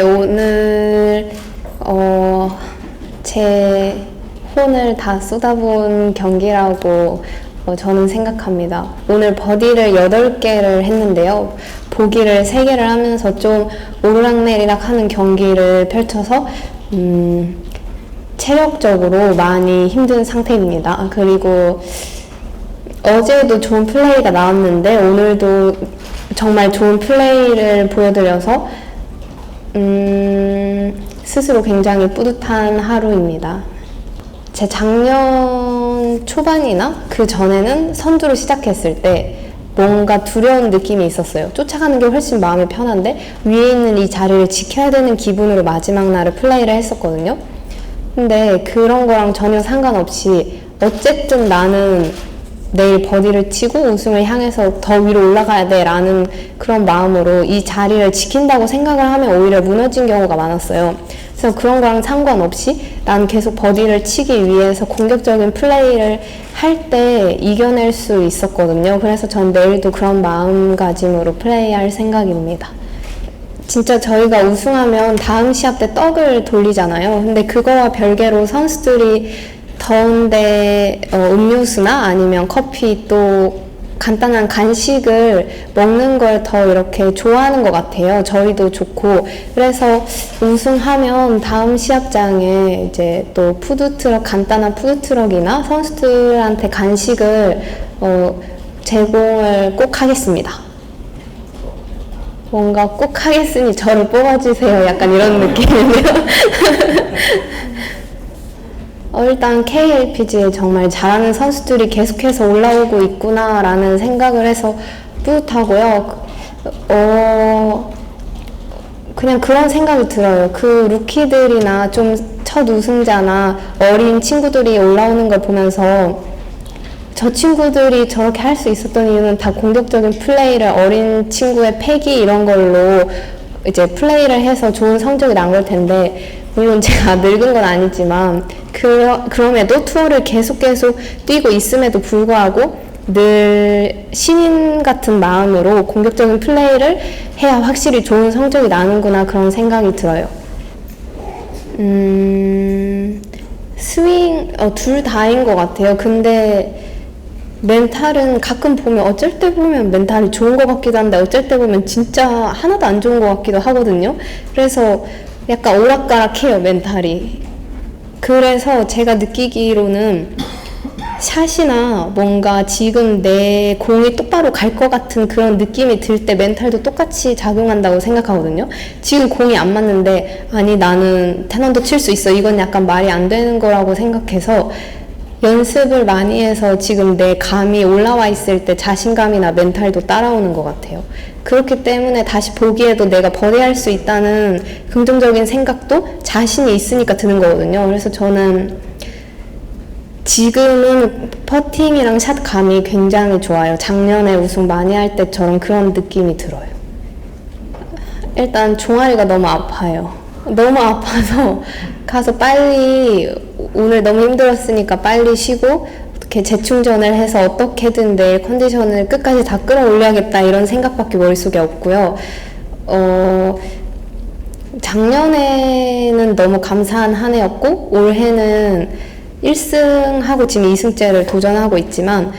오늘 어, 제 혼을 다 쏟아부은 경기라고 어, 저는 생각합니다. 오늘 버디를 8개를 했는데요. 보기를 3개를 하면서 좀 오르락내리락 하는 경기를 펼쳐서 음, 체력적으로 많이 힘든 상태입니다. 그리고 어제도 좋은 플레이가 나왔는데 오늘도 정말 좋은 플레이를 보여드려서 음, 스스로 굉장히 뿌듯한 하루입니다. 제 작년 초반이나 그 전에는 선두를 시작했을 때 뭔가 두려운 느낌이 있었어요. 쫓아가는 게 훨씬 마음이 편한데 위에 있는 이 자리를 지켜야 되는 기분으로 마지막 날을 플레이를 했었거든요. 근데 그런 거랑 전혀 상관없이 어쨌든 나는 내일 버디를 치고 우승을 향해서 더 위로 올라가야 돼 라는 그런 마음으로 이 자리를 지킨다고 생각을 하면 오히려 무너진 경우가 많았어요. 그래서 그런 거랑 상관없이 난 계속 버디를 치기 위해서 공격적인 플레이를 할 때 이겨낼 수 있었거든요. 그래서 전 내일도 그런 마음가짐으로 플레이할 생각입니다. 진짜 저희가 우승하면 다음 시합 때 떡을 돌리잖아요. 근데 그거와 별개로 선수들이 더운데 어, 음료수나 아니면 커피 또 간단한 간식을 먹는 걸 더 이렇게 좋아하는 것 같아요. 저희도 좋고. 그래서 우승하면 다음 시합장에 이제 또 푸드트럭, 간단한 푸드트럭이나 선수들한테 간식을 어, 제공을 꼭 하겠습니다. 뭔가 꼭 하겠으니 저를 뽑아주세요. 약간 이런 느낌인데요. 어, 일단 KLPG에 정말 잘하는 선수들이 계속해서 올라오고 있구나라는 생각을 해서 뿌듯하고요. 어, 그냥 그런 생각이 들어요. 그 루키들이나 좀 첫 우승자나 어린 친구들이 올라오는 걸 보면서 저 친구들이 저렇게 할 수 있었던 이유는 다 공격적인 플레이를 어린 친구의 패기 이런 걸로 이제 플레이를 해서 좋은 성적이 난걸 텐데 물론 제가 늙은 건 아니지만 그, 그럼에도 투어를 계속 계속 뛰고 있음에도 불구하고 늘 신인 같은 마음으로 공격적인 플레이를 해야 확실히 좋은 성적이 나는구나 그런 생각이 들어요. 음, 스윙, 어, 둘 다인 것 같아요. 근데 멘탈은 가끔 보면 어쩔 때 보면 멘탈이 좋은 것 같기도 한데 어쩔 때 보면 진짜 하나도 안 좋은 것 같기도 하거든요. 그래서 약간 오락가락해요, 멘탈이. 그래서 제가 느끼기로는 샷이나 뭔가 지금 내 공이 똑바로 갈 것 같은 그런 느낌이 들 때 멘탈도 똑같이 작용한다고 생각하거든요. 지금 공이 안 맞는데 아니 나는 테넌도 칠 수 있어. 이건 약간 말이 안 되는 거라고 생각해서 연습을 많이 해서 지금 내 감이 올라와 있을 때 자신감이나 멘탈도 따라오는 것 같아요. 그렇기 때문에 다시 보기에도 내가 버리할 수 있다는 긍정적인 생각도 자신이 있으니까 드는 거거든요. 그래서 저는 지금은 퍼팅이랑 샷 감이 굉장히 좋아요. 작년에 우승 많이 할 때처럼 그런 느낌이 들어요. 일단 종아리가 너무 아파요. 너무 아파서 가서 빨리 오늘 너무 힘들었으니까 빨리 쉬고 어떻게 재충전을 해서 어떻게든 내 컨디션을 끝까지 다 끌어올려야겠다 이런 생각밖에 머릿속에 없고요. 어, 작년에는 너무 감사한 한 해였고 올해는 1승하고 지금 2승째를 도전하고 있지만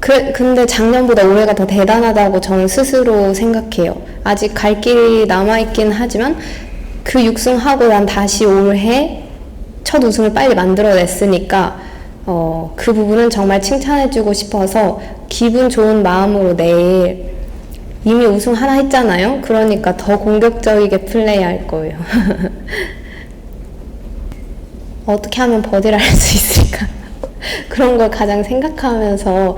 그, 근데 작년보다 올해가 더 대단하다고 저는 스스로 생각해요. 아직 갈 길이 남아있긴 하지만 그 6승하고 난 다시 올해 첫 우승을 빨리 만들어냈으니까 어, 그 부분은 정말 칭찬해주고 싶어서 기분 좋은 마음으로 내일 이미 우승 하나 했잖아요. 그러니까 더 공격적이게 플레이할 거예요. 어떻게 하면 버디를 할 수 있을까? 그런 걸 가장 생각하면서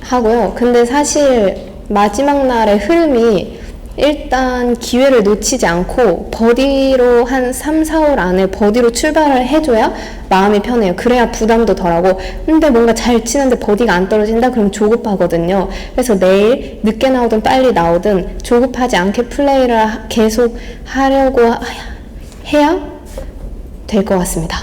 하고요. 근데 사실 마지막 날의 흐름이 일단 기회를 놓치지 않고 버디로 한 3, 4홀 안에 버디로 출발을 해줘야 마음이 편해요. 그래야 부담도 덜하고. 근데 뭔가 잘 치는데 버디가 안 떨어진다? 그럼 조급하거든요. 그래서 내일 늦게 나오든 빨리 나오든 조급하지 않게 플레이를 계속 하려고 해야 될 것 같습니다.